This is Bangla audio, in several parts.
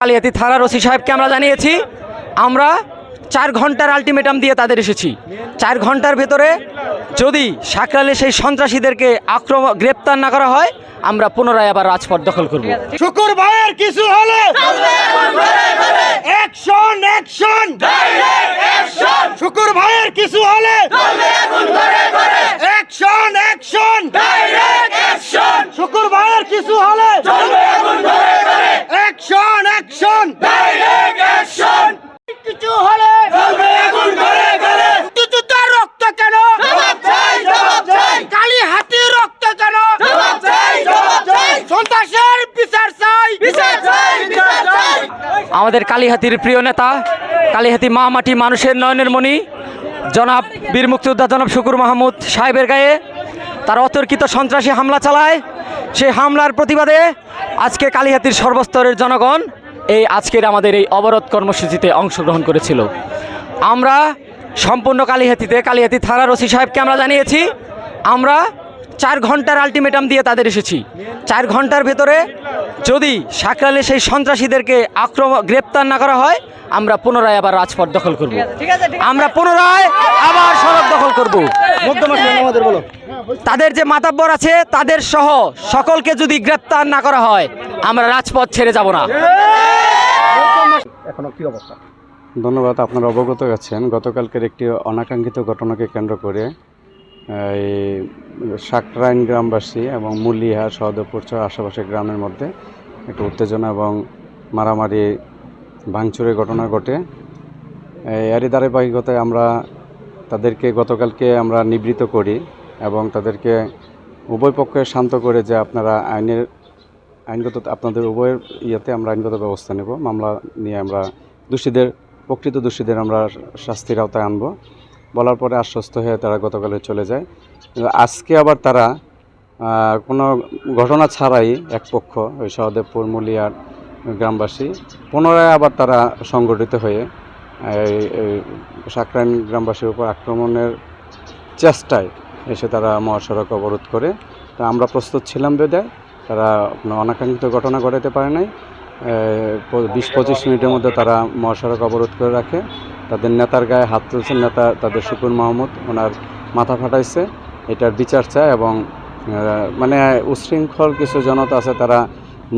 কালিয়াতি থানার ওসি সাহেবকে আমরা জানিয়েছি আমরা চার ঘণ্টার আলটিমেটাম দিয়ে তাদের এসেছি। চার ঘণ্টার ভেতরে যদি সাকরালে সেই সন্ত্রাসীদেরকে আক্রমণ গ্রেপ্তার না করা হয় আমরা পুনরায় আবার রাজপথ দখল করব। শুকুর ভাইয়ের কিছু হলে অ্যাকশন অ্যাকশন শুকুর ভাইয়ের কিছু হলে অ্যাকশন অ্যাকশন শুকুর ভাইয়ের কিছু হলে অ্যাকশন অ্যাকশন কিছু হলে মুক্তিযোদ্ধার রক্ত কেন কালী হাতির রক্ত কেন সন্ত্রাসের বিচার চাই। আমাদের কালীহাতির প্রিয় নেতা কালীহাতি মা মাটি মানুষের নয়নের মণি জনাব বীর মুক্তিযোদ্ধা জনাব শুকুর মাহমুদ সাহেবের গায়ে তার অতর্কিত সন্ত্রাসী হামলা চালায়। সেই হামলার প্রতিবাদে আজকে কালীহাতির সর্বস্তরের জনগণ এই আজকের আমাদের এই অবরোধ কর্মসূচিতে অংশগ্রহণ করেছিল। আমরা সম্পূর্ণ কালীহাতিতে কালীহাতি থানার ওসি সাহেবকে আমরা জানিয়েছি আমরা চার ঘণ্টার আলটিমেটাম দিয়ে তাদের এসেছি। চার ঘণ্টার ভেতরে যদি সাকরালে সেই সন্ত্রাসীদেরকে আক্রমণ গ্রেপ্তার না করা হয় আমরা পুনরায় আবার রাজপথ দখল করব। আমরা পুনরায় আবার সড়ক দখল করব। তাদের যে মাতাব্বর আছে তাদের সহ সকলকে যদি গ্রেপ্তার না করা হয় আমরা রাজপথ ছেড়ে যাব না। এখনও কি অবস্থা? ধন্যবাদ আপনারা অবগত আছেন। গতকালকের একটি অনাকাঙ্ক্ষিত ঘটনাকে কেন্দ্র করে সাকরাইন গ্রামবাসী এবং মুলিয়া সহদেবপুর সহ আশেপাশের গ্রামের মধ্যে একটু উত্তেজনা এবং মারামারি ভাঙচুরের ঘটনা ঘটে। এরই ধারাবাহিকতায় আমরা তাদেরকে গতকালকে আমরা নিবৃত করি এবং তাদেরকে উভয় পক্ষে শান্ত করে যে আপনারা আইনের আইনগত আপনাদের উভয়ের ইয়েতে আমরা আইনগত ব্যবস্থা নেব। মামলা নিয়ে আমরা দোষীদের, প্রকৃত দোষীদের আমরা শাস্তির আওতায় আনব। বলার পরে আশ্বস্ত হয়ে তারা গতকালে চলে যায়। আজকে আবার তারা কোনো ঘটনা ছাড়াই এক পক্ষ ওই সহদেবপুর মুলিয়ার গ্রামবাসী পুনরায় আবার তারা সংগঠিত হয়ে সাকরাইন গ্রামবাসীর উপর আক্রমণের চেষ্টায় এসে তারা মহাসড়ক অবরোধ করে। তা আমরা প্রস্তুত ছিলাম বেদায় তারা অনাকাঙ্ক্ষিত ঘটনা ঘটাতে পারে নাই। বিশ পঁচিশ মিনিটের মধ্যে তারা মহাসড়ক অবরোধ করে রাখে। তাদের নেতার গায়ে হাত তুলছেন নেতা তাদের শুকুর মাহমুদ, ওনার মাথা ফাটাইছে। এটার বিচার চায় এবং মানে উশৃঙ্খল কিছু জনতা আছে, তারা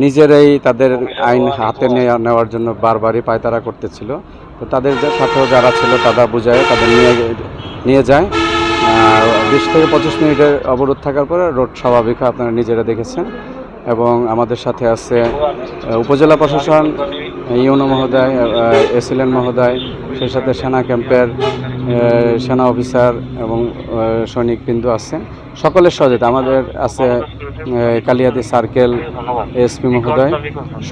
নিজেরাই তাদের আইন হাতে নেওয়ার জন্য বারবারই পায়তারা করতেছিল। তো তাদের সাথেও যারা ছিল, তারা বুঝায়, তাদের নিয়ে নিয়ে যায়। বিশ থেকে পঁচিশ মিনিটের অবরোধ থাকার পরে রোড স্বাভাবিক আপনারা নিজেরা দেখেছেন। এবং আমাদের সাথে আছে উপজেলা প্রশাসন ইউনো মহোদয় এসিলেন মহোদয় সেই সাথে সেনা ক্যাম্পের সেনা অফিসার এবং আহ, সৈনিকবৃন্দ আছেন সকলের সহযোগিতা। আমাদের আছে কালিয়াদি সার্কেল এসপি মহোদয়।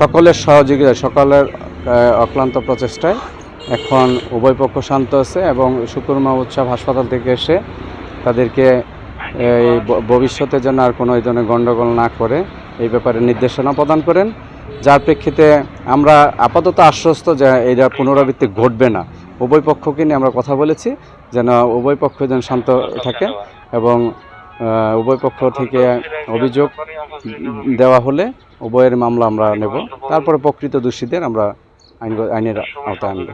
সকলের সহযোগিতা সকলের অক্লান্ত প্রচেষ্টায়। এখন উভয় পক্ষ শান্ত আছে এবং শুকুরমা উৎসব হাসপাতাল থেকে এসে তাদেরকে এই ভবিষ্যতে যেন আর কোনো এই ধরনের গণ্ডগোল না করে এই ব্যাপারে নির্দেশনা প্রদান করেন। যার প্রেক্ষিতে আমরা আপাতত আশ্বস্ত যে এটা পুনরাবৃত্তি ঘটবে না। উভয় পক্ষকে নিয়ে আমরা কথা বলেছি, যেন উভয় পক্ষ যেন শান্ত থাকে এবং উভয় পক্ষ থেকে অভিযোগ দেওয়া হলে উভয়ের মামলা আমরা নেব। তারপরে প্রকৃত দোষীদের আমরা আইন আইনের আওতায় আনব।